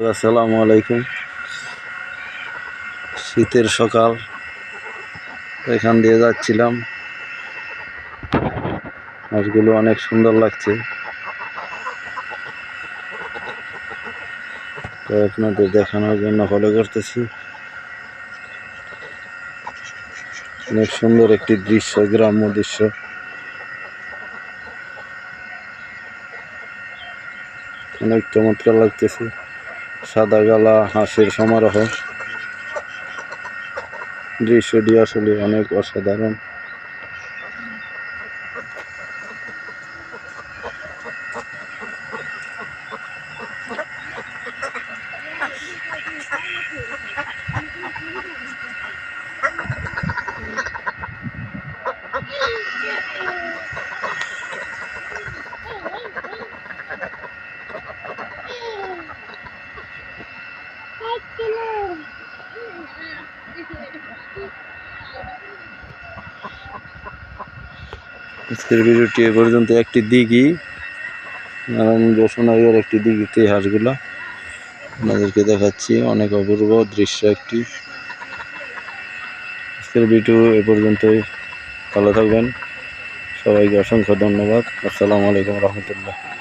আসসালামু আলাইকুম। শীতের সকাল। এখান দিয়ে যাচ্ছিলাম। মাছগুলো অনেক সুন্দর লাগছে। তো আপনাদের দেখানোর জন্য ফলো করতেছি। অনেক সুন্দর একটি দৃশ্য, গ্রাম্য দৃশ্য। অনেক চমৎকার লাগতেছে। সাদা গালা হাঁসের সমারোহ। দৃশ্যটি আসলে অনেক অসাধারণ। আজকের ভিডিওটি এ পর্যন্ত। একটি দিঘি, নারায়ণ বসুনাইয়ের একটি দিঘিতে হাঁসগুলো আপনাদেরকে দেখাচ্ছি। অনেক অপূর্ব দৃশ্য একটি। আজকের ভিডিও এ পর্যন্তই। ভালো থাকবেন। সবাইকে অসংখ্য ধন্যবাদ। আসসালামু আলাইকুম রহমতুল্লাহ।